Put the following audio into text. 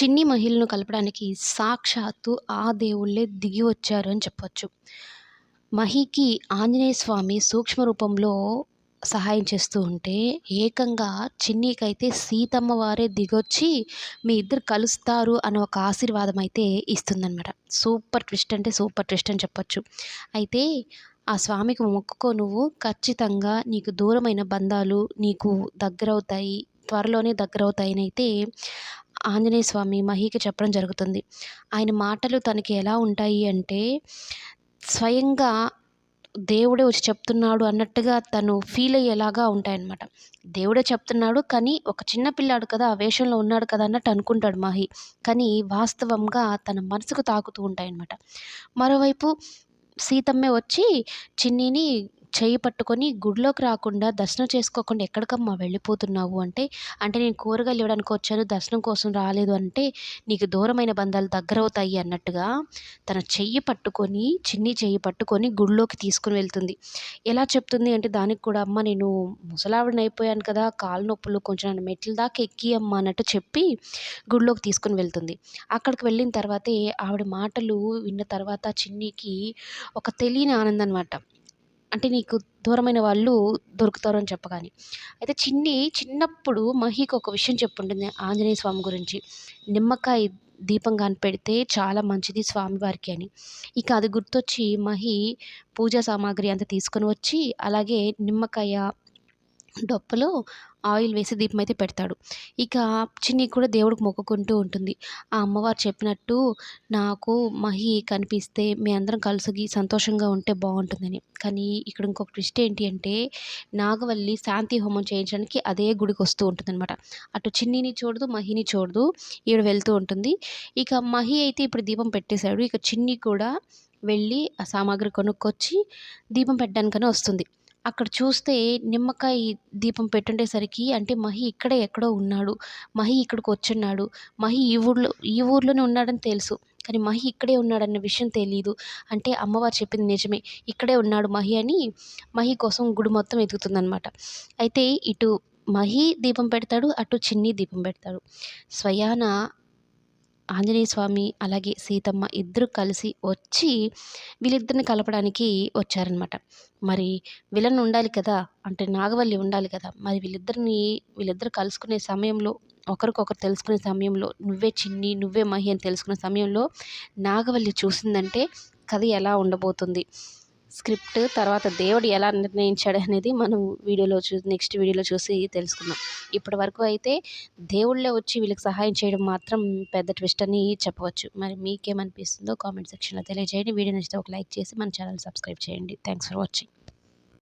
చిన్ని మహిళను కలపడానికి సాక్షాత్తు ఆ దేవుళ్ళే దిగి వచ్చారు అని చెప్పొచ్చు. మహికి ఆంజనేయ స్వామి సూక్ష్మ రూపంలో సహాయం చేస్తూ ఉంటే ఏకంగా చిన్నీకైతే సీతమ్మ వారే దిగొచ్చి మీ ఇద్దరు కలుస్తారు అన్న ఒక ఆశీర్వాదం అయితే ఇస్తుందన్నమాట. సూపర్ ట్విస్ట్ అంటే సూపర్ ట్విస్ట్ అని చెప్పొచ్చు. అయితే ఆ స్వామికి మొక్కుకో నువ్వు. ఖచ్చితంగా నీకు దూరమైన బంధాలు నీకు దగ్గరవుతాయి. త్వరలోనే దగ్గరవుతాయని అయితే ఆంజనేయ స్వామి మహికి చెప్పడం జరుగుతుంది. ఆయన మాటలు తనకి ఎలా ఉంటాయి అంటే స్వయంగా దేవుడే వచ్చి చెప్తున్నాడు అన్నట్టుగా తను ఫీల్ అయ్యేలాగా ఉంటాయన్నమాట. దేవుడే చెప్తున్నాడు కానీ ఒక చిన్న పిల్లాడు కదా ఆ వేషంలో ఉన్నాడు కదా అన్నట్టు అనుకుంటాడు మహి. కానీ వాస్తవంగా తన మనసుకు తాకుతూ ఉంటాయన్నమాట. మరోవైపు సీతమ్మే వచ్చి చిన్నిని చెయ్యి పట్టుకొని గుడిలోకి రాకుండా దర్శనం చేసుకోకుండా ఎక్కడికమ్మా వెళ్ళిపోతున్నావు అంటే అంటే నేను కూరగాయలు ఇవ్వడానికి వచ్చాను దర్శనం కోసం రాలేదు అంటే నీకు దూరమైన బంధాలు దగ్గరవుతాయి అన్నట్టుగా తన చెయ్యి పట్టుకొని చిన్ని చెయ్యి పట్టుకొని గుడిలోకి తీసుకుని వెళ్తుంది. ఎలా చెప్తుంది అంటే దానికి కూడా అమ్మ నేను ముసలావిడని అయిపోయాను కదా కాలు నొప్పులు కొంచెం నన్ను మెట్ల దాకా ఎక్కి అమ్మ అన్నట్టు చెప్పి గుడిలోకి తీసుకుని వెళ్తుంది. అక్కడికి వెళ్ళిన తర్వాతే ఆవిడ మాటలు విన్న తర్వాత చిన్నికి ఒక తెలియని ఆనందం అనమాట అంటే నీకు దూరమైన వాళ్ళు దొరుకుతారు అని చెప్పగానే. అయితే చిన్ని చిన్నప్పుడు మహికి ఒక విషయం చెప్పుంటుంది ఆంజనేయ స్వామి గురించి. నిమ్మకాయ దీపం కానీ పెడితే చాలా మంచిది స్వామివారికి అని. ఇక అది గుర్తొచ్చి మహి పూజా సామాగ్రి అంతా తీసుకొని వచ్చి అలాగే నిమ్మకాయ డొప్పలో ఆయిల్ వేసి దీపం అయితే పెడతాడు. ఇక చిన్ని కూడా దేవుడికి మొక్కుకుంటూ ఉంటుంది. ఆ అమ్మవారు చెప్పినట్టు నాకు మహి కనిపిస్తే మీ అందరం కలిసి సంతోషంగా ఉంటే బాగుంటుందని. కానీ ఇక్కడ ఇంకొక ట్విస్ట్ ఏంటి అంటే నాగవల్లి శాంతి హోమం చేయించడానికి అదే గుడికి వస్తూ ఉంటుందన్నమాట. అటు చిన్నిని చూడదు మహిని చూడదు ఈవిడ వెళ్తూ ఉంటుంది. ఇక మహి అయితే ఇప్పుడు దీపం పెట్టేశాడు. ఇక చిన్ని కూడా వెళ్ళి ఆ సామాగ్రి కొనుక్కొచ్చి దీపం పెట్టడానికనే వస్తుంది. అక్కడ చూస్తే నిమ్మకాయ దీపం పెట్టుండేసరికి అంటే మహి ఇక్కడే ఎక్కడో ఉన్నాడు. మహి ఇక్కడికి వచ్చున్నాడు. మహి ఈ ఊర్లో ఈ ఊర్లోనే ఉన్నాడని తెలుసు. కానీ మహి ఇక్కడే ఉన్నాడన్న విషయం తెలియదు అంటే అమ్మవారు చెప్పింది నిజమే. ఇక్కడే ఉన్నాడు మహి అని మహి కోసం గుడి మొత్తం ఎదుగుతుందనమాట అయితే ఇటు మహి దీపం పెడతాడు అటు చిన్ని దీపం పెడతాడు. స్వయాన ఆంజనేయ స్వామి అలాగే సీతమ్మ ఇద్దరు కలిసి వచ్చి వీళ్ళిద్దరిని కలపడానికి వచ్చారనమాట మరి విలన్ ఉండాలి కదా అంటే నాగవల్లి ఉండాలి కదా మరి వీళ్ళిద్దరిని వీళ్ళిద్దరు కలుసుకునే సమయంలో ఒకరికొకరు తెలుసుకునే సమయంలో నువ్వే చిన్ని నువ్వే మహి అని తెలుసుకునే సమయంలో నాగవల్లి చూసిందంటే కథ ఎలా ఉండబోతుంది? స్క్రిప్ట్ తర్వాత దేవుడు ఎలా నిర్ణయించాడు అనేది మనం వీడియోలో చూ నెక్స్ట్ వీడియోలో చూసి తెలుసుకుందాం. ఇప్పటి వరకు అయితే దేవుళ్ళే వచ్చి వీళ్ళకి సహాయం చేయడం మాత్రం పెద్ద ట్విస్ట్ అని చెప్పవచ్చు. మరి మీకేమనిపిస్తుందో కామెంట్ సెక్షన్లో తెలియజేయండి. వీడియో నచ్చితే ఒక లైక్ చేసి మన ఛానల్ సబ్స్క్రైబ్ చేయండి. Thanks for watching.